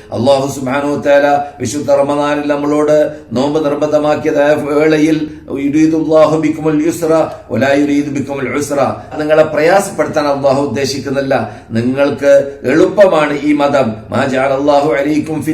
അള്ളാഹു സുബാനു തേല വിശുദ്ധ റമദാനിൽ നമ്മളോട് നോമ്പ് നിർബന്ധമാക്കിയതായ വേളയിൽ നിങ്ങളെ പ്രയാസപ്പെടുത്താൻ അള്ളാഹു ഉദ്ദേശിക്കുന്നില്ല. നിങ്ങൾക്ക് എളുപ്പമാണ് ഈ മതം. അള്ളാഹു അലൈക്കും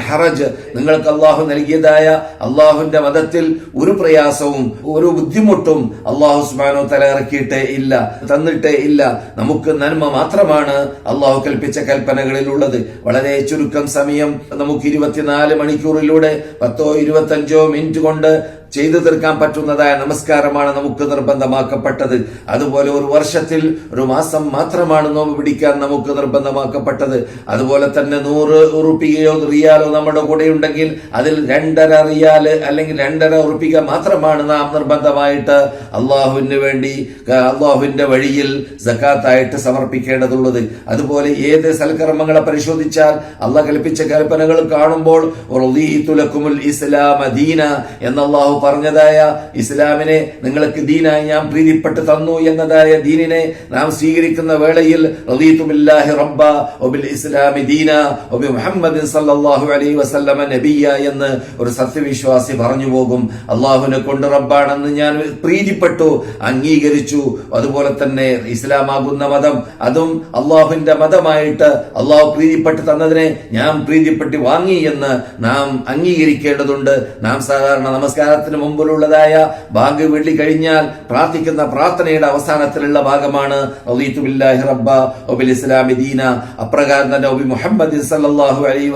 ഹറജ്. നിങ്ങൾക്ക് അള്ളാഹു നൽകിയതായ അള്ളാഹുവിന്റെ മതത്തിൽ ഒരു പ്രയാസവും ഒരു ബുദ്ധിമുട്ടും അള്ളാഹു സുബാനോ തല ഇറക്കിയിട്ടേ ഇല്ല തന്നിട്ടേ ഇല്ല. നമുക്ക് നന്മ മാത്രമാണ് അള്ളാഹു കൽപ്പിച്ച കൽപ്പനകളിൽ ഉള്ളത് വളരെ ചുരുക്കം സമയം നമുക്ക് ഇരുപത്തിനാല് മണിക്കൂറിലൂടെ പത്തോ ഇരുപത്തഞ്ചോ മിനിറ്റ് കൊണ്ട് ചെയ്തു തീർക്കാൻ പറ്റുന്നതായ നമസ്കാരമാണ് നമുക്ക് നിർബന്ധമാക്കപ്പെട്ടത്. അതുപോലെ ഒരു വർഷത്തിൽ ഒരു മാസം മാത്രമാണ് നോമ്പ് പിടിക്കാൻ നമുക്ക് നിർബന്ധമാക്കപ്പെട്ടത്. അതുപോലെ തന്നെ നൂറ് ഉറുപ്പികയോ റിയാലോ നമ്മുടെ കൂടെ ഉണ്ടെങ്കിൽ അതിൽ രണ്ടര റിയാൽ അല്ലെങ്കിൽ രണ്ടര ഉറുപ്പിക മാത്രമാണ് നാം നിർബന്ധമായിട്ട് അള്ളാഹുവിന് വേണ്ടി അള്ളാഹുവിന്റെ വഴിയിൽ സക്കാത്തായിട്ട് സമർപ്പിക്കേണ്ടതുള്ളത്. അതുപോലെ ഏത് സൽക്കർമ്മങ്ങളെ പരിശോധിച്ചാൽ അള്ളാഹ് കൽപ്പിച്ച കൽപ്പനകൾ കാണുമ്പോൾ ഇസ്ലാം അദീന എന്ന അള്ളാഹു പറഞ്ഞതായ ഇസ്ലാമിനെ നിങ്ങൾക്ക് ദീനായി ഞാൻ പ്രീതിപ്പെട്ട് തന്നു എന്നതായ ദീനിനെ നാം സ്വീകരിക്കുന്ന വേളയിൽ റബ്ബ ഇസ്ലാമി ദീന മുഹമ്മദ് സല്ലല്ലാഹു അലൈഹി വസല്ലമ എന്ന് ഒരു സത്യവിശ്വാസി പറഞ്ഞു പോകും. അള്ളാഹുവിനെ കൊണ്ട് റബ്ബാണെന്ന് ഞാൻ പ്രീതിപ്പെട്ടു അംഗീകരിച്ചു. അതുപോലെ തന്നെ ഇസ്ലാമാകുന്ന മതം അതും അള്ളാഹുവിന്റെ മതമായിട്ട് അള്ളാഹു പ്രീതിപ്പെട്ട് തന്നതിനെ ഞാൻ പ്രീതിപ്പെട്ട് വാങ്ങി എന്ന് നാം അംഗീകരിക്കേണ്ടതുണ്ട്. നാം സാധാരണ നമസ്കാരത്തിന് മുമ്പിലുള്ളതായ ബാങ്ക് വെള്ളി കഴിഞ്ഞാൽ പ്രാർത്ഥിക്കുന്ന പ്രാർത്ഥനയുടെ അവസാനത്തിലുള്ള ഭാഗമാണ് റബ്ബ ഇസ്ലാമി ദീന. അപ്രകാരം തന്നെ ഒബി മുഹമ്മദ്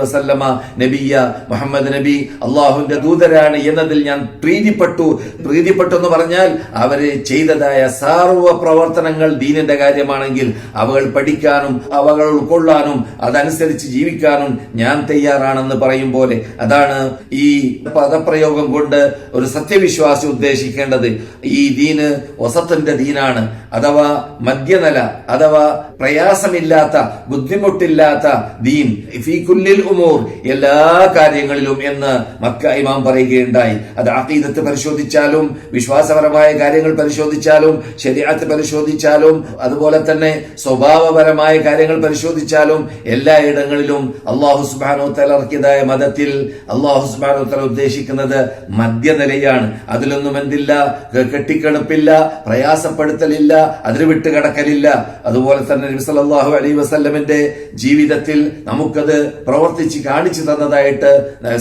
വസല്ലമ നബിയ മുഹമ്മദ് നബി അള്ളാഹുവിന്റെ ദൂതരാണ് എന്നതിൽ ഞാൻ പ്രീതിപ്പെട്ടു. പ്രീതിപ്പെട്ടു എന്ന് പറഞ്ഞാൽ അവർ ചെയ്തതായ സർവ പ്രവർത്തനങ്ങൾ ദീനിന്റെ കാര്യമാണെങ്കിൽ അവകൾ പഠിക്കാനും അവകൾ ഉൾക്കൊള്ളാനും അതനുസരിച്ച് ജീവിക്കാനും ഞാൻ തയ്യാറാണെന്ന് പറയും പോലെ. അതാണ് ഈ പദപ്രയോഗം കൊണ്ട് ഒരു സത്യവിശ്വാസി ഉദ്ദേശിക്കേണ്ടത് ഈ ദീന് വസത്തിന്റെ ദീനാണ്. അഥവാ മധ്യനില അഥവാ പ്രയാസമില്ലാത്ത ബുദ്ധിമുട്ടില്ലാത്ത ദീൻ. ഫീഖുല്ലിൽ ഉമൂർ എല്ലാ കാര്യങ്ങളിലും എന്ന് മക്ക ഇമാം പറയുകയുണ്ടായി. അത് അഖീദത്ത് പരിശോധിച്ചാലും വിശ്വാസപരമായ കാര്യങ്ങൾ പരിശോധിച്ചാലും ശരിയാത്ത് പരിശോധിച്ചാലും അതുപോലെ തന്നെ സ്വഭാവപരമായ കാര്യങ്ങൾ പരിശോധിച്ചാലും എല്ലായിടങ്ങളിലും അള്ളാഹു സുബാനോ തലർക്കിയതായ മതത്തിൽ അള്ളാഹു സുബാനോ തല ഉദ്ദേശിക്കുന്നത് മധ്യനിലയാണ് അതിലൊന്നും എന്തില്ല? കെട്ടിക്കെടുപ്പില്ല പ്രയാസപ്പെടുത്തലില്ല അതിന് വിട്ടുകിടക്കലില്ല അതുപോലെ തന്നെ നബി സല്ലല്ലാഹു അലൈഹി വസല്ലമിന്റെ ജീവിതത്തിൽ നമുക്കത് പ്രവർത്തിച്ച് കാണിച്ചു തന്നതായിട്ട്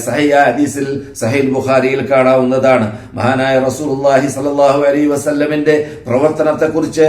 സഹയ ഹദീസിൽ സഹീൽ ബുഖാരിയിൽ കാണാവുന്നതാണ്. മഹാനായ റസൂലുള്ളാഹി സല്ലല്ലാഹു അലൈഹി വസ്ല്ലമിന്റെ പ്രവർത്തനത്തെക്കുറിച്ച്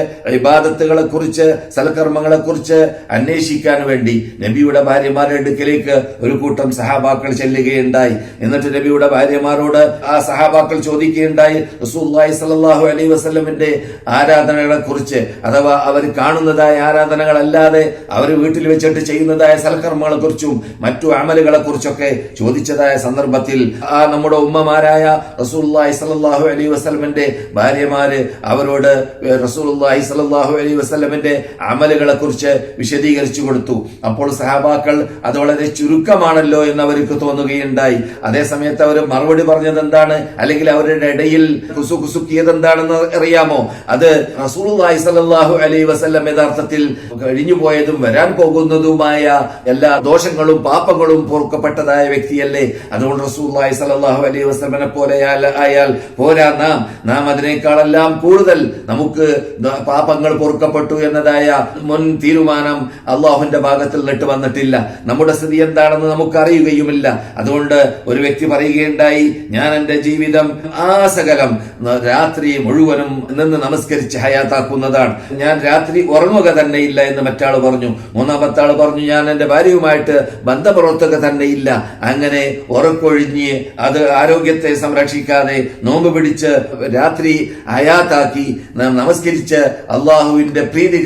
സൽക്കർമ്മങ്ങളെ കുറിച്ച് അന്വേഷിക്കാൻ വേണ്ടി നബിയുടെ ഭാര്യമാരുടെ അടുക്കലേക്ക് ഒരു കൂട്ടം സഹാബാക്കൾ ചെല്ലുകയുണ്ടായി. എന്നിട്ട് നബിയുടെ ഭാര്യമാരോട് ആ സഹാബാക്കൾ ചോദിക്കുകയുണ്ടായി റസൂലുള്ളാഹി സല്ലല്ലാഹു അലൈഹി വസല്ലമിന്റെ ആരാധനകളെ കുറിച്ച് അഥവാ അവർ കാണുന്നതായ ആരാധനകളല്ലാതെ അവർ വീട്ടിൽ വെച്ചിട്ട് ചെയ്യുന്നതായ സൽക്കർമ്മങ്ങളെ കുറിച്ചും മറ്റു അമലുകളെ കുറിച്ചൊക്കെ ചോദിച്ചതായ സന്ദർഭത്തിൽ ആ നമ്മുടെ ഉമ്മമാരായ റസൂലുള്ളാഹി സല്ലല്ലാഹു അലൈഹി വസല്ലമിന്റെ ഭാര്യമാര് അവരോട് റസൂലുള്ളാഹി സല്ലല്ലാഹു അലൈഹി വസല്ലമിന്റെ അമലുകളെ കുറിച്ച് വിശദീകരിച്ചു കൊടുത്തു. അപ്പോൾ സഹാബാക്കൾ അത് വളരെ ചുരുക്കമാണല്ലോ എന്ന് അവർക്ക് തോന്നുകയുണ്ടായി. അതേ സമയത്ത് അവർ മറുപടി പറഞ്ഞത് എന്താണ് അല്ലെങ്കിൽ അവരുടെ ഇടയിൽ കുസു കുസുക്കിയത് എന്താണെന്ന് അറിയാമോ? അത് റസൂലുള്ളാഹി സല്ലല്ലാഹു അലൈഹി വസല്ലം യഥാർത്ഥത്തിൽ കഴിഞ്ഞുപോയതും വരാൻ പോകുന്നതുമായ എല്ലാ ദോഷങ്ങളും പാപങ്ങളും പൊറുക്കപ്പെട്ടതായ വ്യക്തിയല്ലേ? അതുകൊണ്ട് റസൂലുള്ളാഹി സല്ലല്ലാഹു അലൈഹി വസല്ലമനെ പോലെ ആയാൽ- പോരാ. നാം നാം അതിനേക്കാളെല്ലാം കൂടുതൽ നമുക്ക് പാപങ്ങൾ പൊറുക്കപ്പെട്ടു എന്നതായ മുൻ തീരുമാനം അള്ളാഹുവിന്റെ ഭാഗത്തിൽ നിട്ട് വന്നിട്ടില്ല. നമ്മുടെ സ്ഥിതി എന്താണെന്ന് നമുക്ക് അറിയുകയുമില്ല അതുകൊണ്ട് ഒരു വ്യക്തി പറയുകയുണ്ടായി ഞാൻ എന്റെ ജീവിതം ആസകലം സകലം രാത്രി മുഴുവനും നിന്ന് നമസ്കരിച്ച് ഹയാത്താക്കുന്നതാണ്. ഞാൻ രാത്രി ഉറങ്ങുക തന്നെ ഇല്ല എന്ന് മറ്റാൾ പറഞ്ഞു. മൂന്നാമത്തെ ആൾ പറഞ്ഞു ഞാൻ എന്റെ ഭാര്യയുമായിട്ട് ബന്ധപ്രവർത്തക തന്നെ ഇല്ല. അങ്ങനെ ഉറക്കൊഴിഞ്ഞ് അത് ആരോഗ്യത്തെ സംരക്ഷിക്കാതെ നോമ്പ് പിടിച്ച് രാത്രി ഹയാത്താക്കി നമസ്കരിച്ച് അള്ളാഹുവിന്റെ പ്രീതി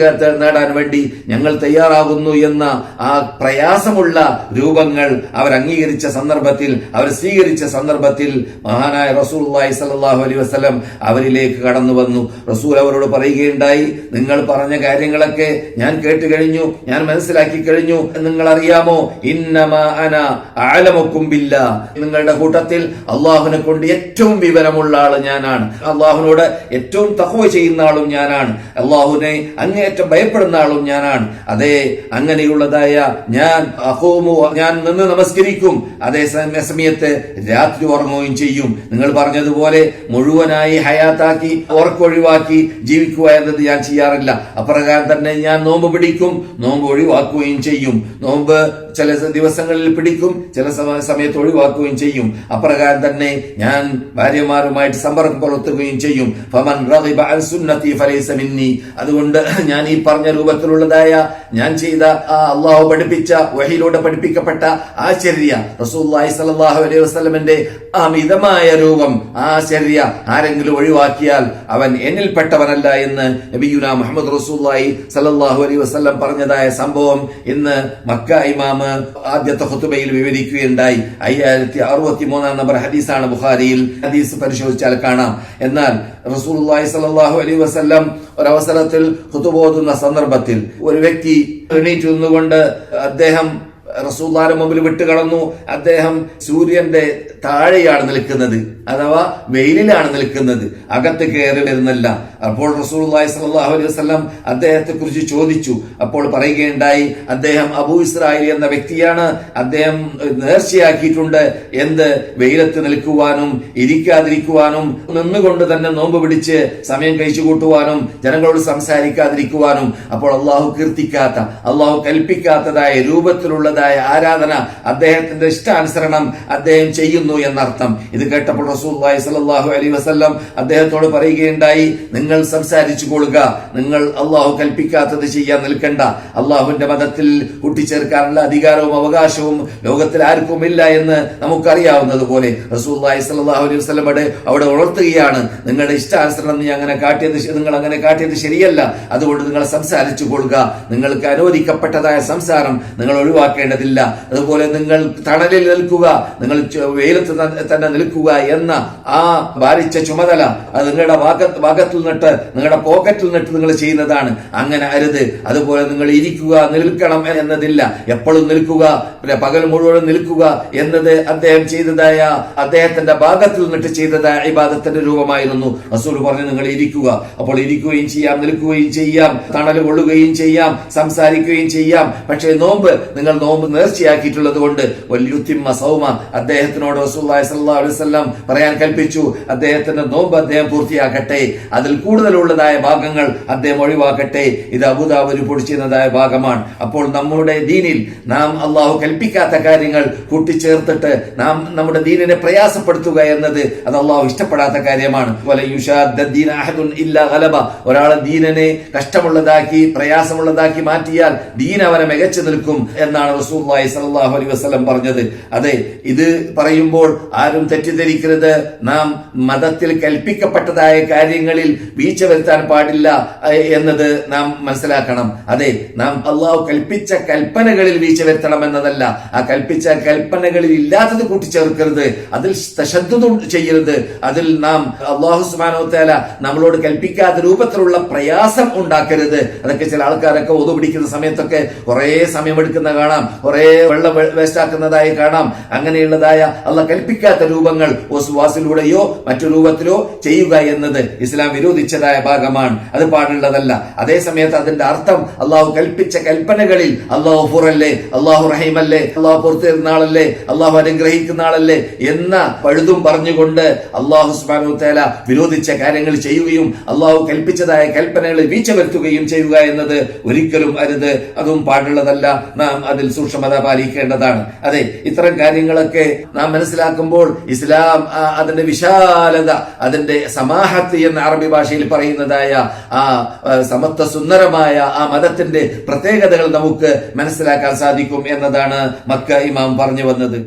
നേടാൻ വേണ്ടി ഞങ്ങൾ തയ്യാറാകുന്നു എന്ന ആ പ്രയാസമുള്ള രൂപങ്ങൾ അവർ അംഗീകരിച്ച സന്ദർഭത്തിൽ അവർ സ്വീകരിച്ച സന്ദർഭത്തിൽ മഹാനായ ഹബീബായ റസൂലുള്ളാഹി സലാഹു അലൈഹി വസ്ലം അവരിലേക്ക് കടന്നു വന്നു. റസൂൽ അവരോട് പറയുകയുണ്ടായി നിങ്ങൾ പറഞ്ഞ കാര്യങ്ങളൊക്കെ ഞാൻ കേട്ട് കഴിഞ്ഞു ഞാൻ മനസ്സിലാക്കി കഴിഞ്ഞു നിങ്ങൾ അറിയാമോ ഇന്നമാ അന ആലമക്കും ബില്ല നിങ്ങളുടെ കൂട്ടത്തിൽ അള്ളാഹുവിനെ കൊണ്ട് ഏറ്റവും വിവരമുള്ള ആൾ ഞാനാണ്. അള്ളാഹുവിനോട് ഏറ്റവും തഹോ ചെയ്യുന്ന ആളും ഞാനാണ്. അള്ളാഹുവിനെ അങ്ങേയറ്റം ഭയപ്പെടുന്ന ആളും ഞാനാണ്. അതെ അങ്ങനെയുള്ളതായ ഞാൻ അഹോമോ ഞാൻ നിന്ന് നമസ്കരിക്കും. അതേ സമയ- സമയത്ത് രാത്രി ഉറങ്ങുകയും ചെയ്യും. നിങ്ങൾ പറഞ്ഞതുപോലെ മുഴുവനായി ഹയാത്താക്കി ഓർക്കൊഴിവാക്കി ജീവിക്കുക എന്നത് ഞാൻ ചെയ്യാറില്ല. അപ്രകാരം തന്നെ ഞാൻ നോമ്പ് പിടിക്കും നോമ്പ് ഒഴിവാക്കുകയും ചെയ്യും. നോമ്പ് ചില ദിവസങ്ങളിൽ പിടിക്കും ചില സമ- സമയത്ത് ഒഴിവാക്കുകയും ചെയ്യും. അപ്രകാരം തന്നെ ഞാൻ ഭാര്യമാരുമായിട്ട് സമ്പർക്കം പുലർത്തുകയും ചെയ്യും. അതുകൊണ്ട് ഞാൻ ഈ പറഞ്ഞ രൂപത്തിലുള്ളതായ ഞാൻ ചെയ്ത അള്ളാഹു പഠിപ്പിച്ച വഹിയിലൂടെ പഠിപ്പിക്കപ്പെട്ട ആശ്ചര്യ സല്ലല്ലാഹു അലൈഹി വസ്ലമിന്റെ ആ രൂപം ആ ശരീര ആരെങ്കിലും ഒഴിവാക്കിയാൽ അവൻ എന്നിൽപ്പെട്ടവനല്ല എന്ന് നബിയുന മുഹമ്മദ് റസൂല്ലായി സല്ലല്ലാഹു അലൈഹി വസല്ലം പറഞ്ഞതായ സംഭവം ഇന്ന് മക്ക ഇമാമ് ആദ്യത്തെ ഹുത്തുബയിൽ വിവരിക്കുകയുണ്ടായി. അയ്യായിരത്തി അറുപത്തി മൂന്നാം നമ്പർ ഹദീസാണ് ബുഖാരിയിൽ. ഹദീസ് പരിശോധിച്ചാൽ കാണാം. എന്നാൽ റസൂലുള്ളാഹി സല്ലല്ലാഹു അലൈഹി വസല്ലം ഒരവസരത്തിൽ ഖുതുബോതുന്ന സന്ദർഭത്തിൽ ഒരു വ്യക്തി എണീറ്റ് നിന്നുകൊണ്ട് അദ്ദേഹം റസൂല്ലാന്റെ മുമ്പിൽ വിട്ടുകടന്നു. അദ്ദേഹം സൂര്യന്റെ താഴെയാണ് നിൽക്കുന്നത് അഥവാ വെയിലിലാണ് നിൽക്കുന്നത്. അകത്ത് കയറി വരുന്നില്ല. അപ്പോൾ റസൂലുള്ളാഹി സ്വല്ലല്ലാഹു അലൈഹി വസല്ലം അദ്ദേഹത്തെ കുറിച്ച് ചോദിച്ചു. അപ്പോൾ പറയുകയുണ്ടായി അദ്ദേഹം അബൂ ഇസ്രായേൽ എന്ന വ്യക്തിയാണ്. അദ്ദേഹം നേർച്ചയാക്കിയിട്ടുണ്ട്. എന്ത്? വെയിലത്ത് നിൽക്കുവാനും ഇരിക്കാതിരിക്കുവാനും നിന്നുകൊണ്ട് തന്നെ നോമ്പ് പിടിച്ച് സമയം കഴിച്ചു കൂട്ടുവാനും ജനങ്ങളോട് സംസാരിക്കാതിരിക്കുവാനും. അപ്പോൾ അള്ളാഹു കീർത്തിക്കാത്ത അള്ളാഹു കൽപ്പിക്കാത്തതായ രൂപത്തിലുള്ളതായ ആരാധന അദ്ദേഹത്തിന്റെ ഇഷ്ടാനുസരണം അദ്ദേഹം ചെയ്യുന്നു എന്നർത്ഥം. ഇത് കേട്ടപ്പോൾ റസൂലുള്ളാഹി സ്വല്ലല്ലാഹു അലൈഹി വസ്ല്ലാം അദ്ദേഹത്തോട് പറയുകയുണ്ടായി നിങ്ങൾ സംസാരിച്ചു കൊള്ളുക നിങ്ങൾ അള്ളാഹു കൽപ്പിക്കാത്തത് ചെയ്യാൻ നിൽക്കണ്ട. അള്ളാഹുവിന്റെ മതത്തിൽ കൂട്ടിച്ചേർക്കാനുള്ള അധികാരവും അവകാശവും ലോകത്തിൽ ആർക്കും ഇല്ല എന്ന് നമുക്കറിയാവുന്നതുപോലെ റസൂലുള്ളാഹി സ്വല്ലല്ലാഹു അലൈഹി വസ്ലമയുടെ അവിടെ ഉണർത്തുകയാണ്. നിങ്ങളുടെ ഇഷ്ടാനുസരണം നീ അങ്ങനെ കാട്ടിയത് നിങ്ങൾ അങ്ങനെ കാട്ടിയത് ശരിയല്ല. അതുകൊണ്ട് നിങ്ങൾ സംസാരിച്ചു കൊള്ളുക നിങ്ങൾക്ക് അനുവദിക്കപ്പെട്ടതായ സംസാരം നിങ്ങൾ ഒഴിവാക്കേണ്ടതില്ല അതുപോലെ നിങ്ങൾ തണലിൽ നിൽക്കുക നിങ്ങൾ വെയിലത്ത് തന്നെ നിൽക്കുക എന്ന ആ ഭാരിച്ച ചുമതല അത് നിങ്ങളുടെ ഭാഗത്ത് ഭാഗത്തിൽ നിന്നിട്ട് നിങ്ങളുടെ പോക്കറ്റിൽ നിന്നിട്ട് നിങ്ങൾ ചെയ്യുന്നതാണ്. അങ്ങനെ അരുത്. അതുപോലെ നിങ്ങൾ ഇരിക്കുക നിൽക്കണം എന്നതില്ല. എപ്പോഴും നിൽക്കുക പകൽ മുഴുവൻ നിൽക്കുക എന്നത് അദ്ദേഹം ചെയ്തതായ അദ്ദേഹത്തിന്റെ ഭാഗത്തിൽ നിന്നിട്ട് ചെയ്തതായ ഇബാദത്തിന്റെ രൂപമായിരുന്നു. റസൂൽ പറഞ്ഞു നിങ്ങൾ ഇരിക്കുക. അപ്പോൾ ഇരിക്കുകയും ചെയ്യാം നിൽക്കുകയും ചെയ്യാം തണൽ കൊള്ളുകയും ചെയ്യാം സംസാരിക്കുകയും ചെയ്യാം. പക്ഷേ നോമ്പ് നിങ്ങൾ നോമ്പ് നേർച്ചയാക്കിയിട്ടുള്ളത് കൊണ്ട് സൗമ അദ്ദേഹത്തിനോട് വസല്ലം പറയാൻ കൽപ്പിച്ചു അദ്ദേഹത്തിന്റെ നോമ്പ് അദ്ദേഹം പൂർത്തിയാക്കട്ടെ അതിൽ കൂടുതലുള്ളതായ ഭാഗങ്ങൾ അദ്ദേഹം ഒഴിവാക്കട്ടെ ഇത് അബുദാബുരി പൊടിച്ചിരുന്നതായ ഭാഗമാണ്. അപ്പോൾ നമ്മുടെ ദീനിൽ നാം അള്ളാഹു കൽപ്പിക്കാത്ത കാര്യങ്ങൾ കൂട്ടിച്ചേർത്തിട്ട് നാം നമ്മുടെ ദീനിനെ പ്രയാസപ്പെടുത്തുക എന്നത് അത് അള്ളാഹു ഇഷ്ടപ്പെടാത്ത കാര്യമാണ്. ഒരാളെ ദീനനെ കഷ്ടമുള്ളതാക്കി പ്രയാസമുള്ളതാക്കി മാറ്റിയാൽ ദീൻ അവനെ മികച്ചു നിൽക്കും എന്നാണ് റസൂലുള്ളാഹി സലാഹു അലൈഹി വസ്ലം പറഞ്ഞത്. അതെ ഇത് പറയുമ്പോൾ ആരും തെറ്റിദ്ധരിക്കരുത്. നാം മതത്തിൽ കൽപ്പിക്കപ്പെട്ടതായ കാര്യങ്ങളിൽ വീഴ്ച വരുത്താൻ പാടില്ല എന്നത് നാം മനസ്സിലാക്കണം. അതെ നാം അള്ളാഹു കൽപ്പിച്ച കൽപ്പനകളിൽ വീഴ്ച വരുത്തണം എന്നതല്ല. ആ കൽപ്പിച്ച കൽപ്പനകളിൽ ഇല്ലാത്തത് കൂട്ടിച്ചേർക്കരുത്. അതിൽ തശദ്ദും ചെയ്യരുത്. അതിൽ നാം അള്ളാഹു സുബ്ഹാനഹു തേല നമ്മളോട് കൽപ്പിക്കാത്ത രൂപത്തിലുള്ള പ്രയാസം ഉണ്ടാക്കരുത്. അതൊക്കെ ചില ആൾക്കാരൊക്കെ ഒതു പിടിക്കുന്ന സമയത്തൊക്കെ കുറെ സമയമെടുക്കുന്ന കാണാം. കുറെ വെള്ളം വേസ്റ്റ് ആക്കുന്നതായി കാണാം. അങ്ങനെയുള്ളതായ അല്ല കൽപ്പിക്കാത്ത രൂപങ്ങൾ ഓസ്വാസിലൂടെയോ മറ്റു രൂപത്തിലോ ചെയ്യുക എന്നത് ഇസ്ലാം വിരോധിച്ചതായ ഭാഗമാണ്. അത് പാടുള്ളതല്ല. അതേ സമയത്ത് അതിന്റെ അർത്ഥം അള്ളാഹു കൽപ്പിച്ച കൽപ്പനകളിൽ അള്ളാഹു ഫുറല്ലേ അള്ളാഹു റഹീമല്ലേ അള്ളാഹു പുറത്തിരുന്ന ആളല്ലേ അള്ളാഹു അനുഗ്രഹിക്കുന്ന ആളല്ലേ എന്ന പഴുതും പറഞ്ഞുകൊണ്ട് അള്ളാഹു സുബാനു തേല വിരോധിച്ച കാര്യങ്ങൾ ചെയ്യുകയും അള്ളാഹു കൽപ്പിച്ചതായ കൽപ്പനകളിൽ വീഴ്ച വരുത്തുകയും ചെയ്യുക എന്നത് ഒരിക്കലും അരുത്. അതും പാടുള്ളതല്ല. നാം അതിൽ സൂക്ഷ്മത പാലിക്കേണ്ടതാണ് അതെ ഇത്തരം കാര്യങ്ങളൊക്കെ നാം മനസ്സിലാക്കുമ്പോൾ ഇസ്ലാം അതിന്റെ വിശാലത അതിന്റെ സമാഹത്ത് എന്ന അറബി ഭാഷയിൽ പറയുന്നതായ ആ സമത്വ സുന്ദരമായ ആ മതത്തിന്റെ പ്രത്യേകതകൾ നമുക്ക് മനസ്സിലാക്കാൻ സാധിക്കും എന്നതാണ് മക്ക ഇമാം പറഞ്ഞു വന്നത്.